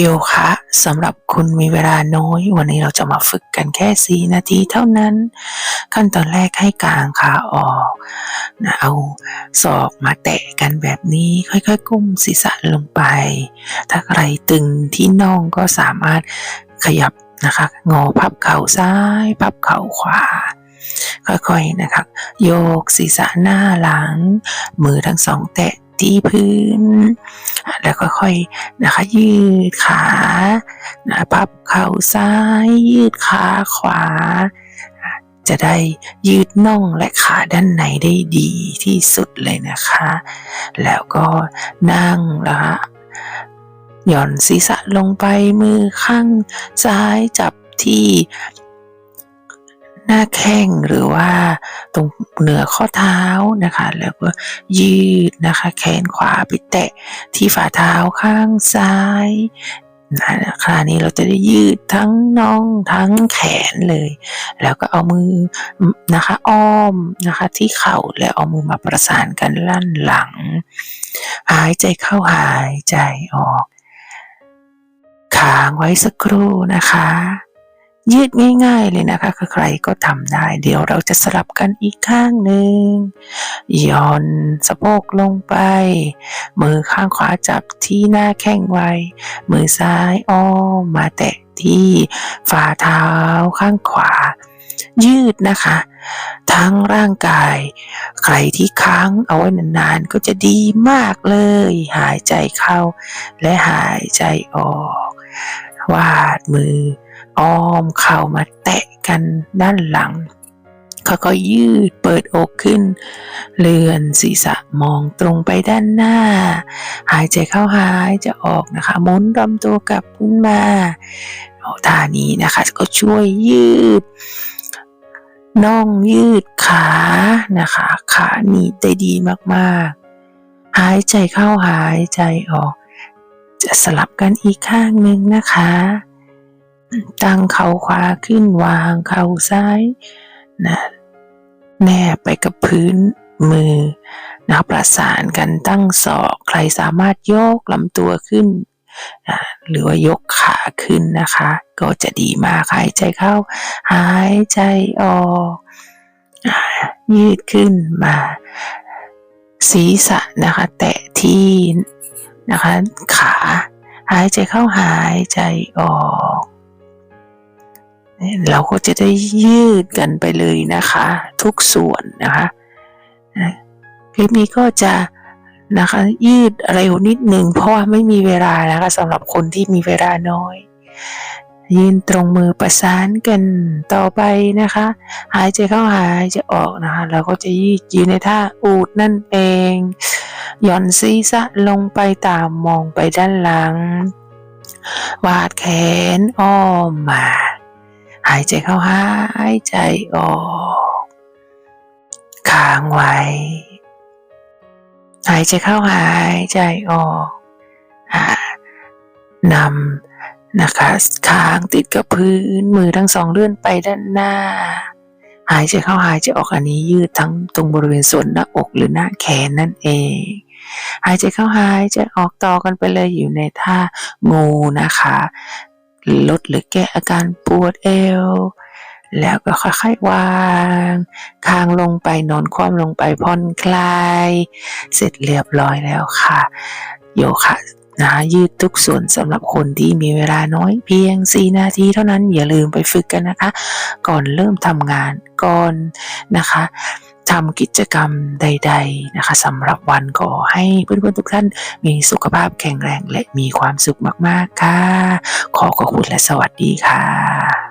โยคะสำหรับคุณมีเวลาน้อย วันนี้เราจะมาฝึกกันแค่4นาทีเท่านั้น ขั้นตอนแรกให้กลางขาออกนะเอาศอกมาแตะกันแบบนี้ค่อยๆ ก้มศีรษะลงไป ถ้าใครตึงที่น่องก็สามารถขยับนะคะ งอพับเข่าซ้าย พับเข่าขวาค่อยๆนะคะ โยกศีรษะหน้าหลัง มือทั้งสองแตะ ที่พื้น แล้วก็ค่อยนะคะยืดขานะพับเข่าซ้าย ยืดขาขวา จะได้ยืดน่องและขาด้านในได้ดีที่สุดเลยนะคะ แล้วก็นั่งนะคะหย่อนศีรษะลงไปมือข้างซ้ายจับที่ หน้าแข้งหรือว่าตรงเหนือข้อเท้านะคะ แล้วก็ยืดนะคะ แขนขวาไปแตะที่ฝ่าเท้าข้างซ้ายนะคะนี้เราจะได้ยืดทั้งน่องทั้งแขนเลย แล้วก็เอามือนะคะ อ้อมนะคะ ที่เข่าแล้วเอามือมาประสานกันลั่นหลัง หายใจเข้าหายใจออก ค้างไว้สักครู่นะคะ ยืดง่าย ๆเลยนะคะใครก็ทำได้ เดี๋ยวเราจะสลับกันอีกข้างหนึ่งย่อนสะโพกลงไป มือข้างขวาจับที่หน้าแข้งไว้ มือซ้ายอ้อมมาแตะที่ฝ่าเท้าข้างขวา ยืดนะคะ ทั้งร่างกาย ใครที่ค้างเอาไว้นานๆ ก็จะดีมากเลย หายใจเข้าและหายใจออก วาดมือ อ้อมเข่ามาแตะกันด้านหลังเขาก็ยืดเปิดอกขึ้น เลื่อนศีรษะมองตรงไปด้านหน้า หายใจเข้าหายจะออกนะคะหมุนลำตัวกลับขึ้นมาท่านี้นะคะก็ช่วยยืดน่องยืดขานะคะ ขาหนีบได้ดีมากๆ หายใจเข้าหายใจออก จะสลับกันอีกข้างหนึ่งนะคะ ตั้งเข่าขวาขึ้นวางเข่าซ้ายนะแนบไปกับพื้นมือนะประสานกันตั้งศอกใครสามารถยกลำตัวขึ้นนะหรือว่ายกขาขึ้นนะคะ ก็จะดีมากหายใจเข้า หายใจออกยืดขึ้นมา ศีรษะนะคะ แตะที่ นะคะ ขา หายใจเข้าหายใจออกเราก็จะได้ยืดกันไปเลยนะคะ ทุกส่วนนะคะคลิปนี้ก็จะนะคะยืดเร็วนิดหนึ่งเพราะว่าไม่มีเวลานะคะสำหรับคนที่มีเวลาน้อย ยืนตรงมือประสานกันต่อไปนะคะ หายใจเข้าหายใจออกนะคะ เราก็จะยืดยืนในท่าอูดนั่นเองหย่อนศีรษะลงไปตามมองไปด้านหลัง วาดแขนอ้อมมา หายใจเข้าหายใจออกค้างไว้ หายใจเข้าหายใจออกนำ นะคะค้างติดกับพื้นมือทั้งสองเลื่อนไปด้านหน้า หายใจเข้าหายใจออกอันนี้ยืดทั้งตรงบริเวณส่วนหน้าอกหรือหน้าแขนนั่นเอง หายใจเข้าหายใจออกต่อกันไปเลยอยู่ในท่างูนะคะ ลดหรือแก้อาการปวดเอว แล้วก็ค่อยๆวางคางลงไปนอนคว่ำลงไปผ่อนคลาย เสร็จเรียบร้อยแล้วค่ะ โยคะ นะยืดทุกส่วนสำหรับคนที่มีเวลาน้อยเพียง 4 นาทีเท่านั้นอย่าลืมไปฝึกกันนะคะ ก่อนเริ่มทำงานก่อนนะคะทำกิจกรรมใด ๆนะคะสำหรับวันขอให้เพื่อนๆทุกท่านมีสุขภาพแข็งแรงและมีความสุขมากๆค่ะ ขอขอบคุณและสวัสดีค่ะ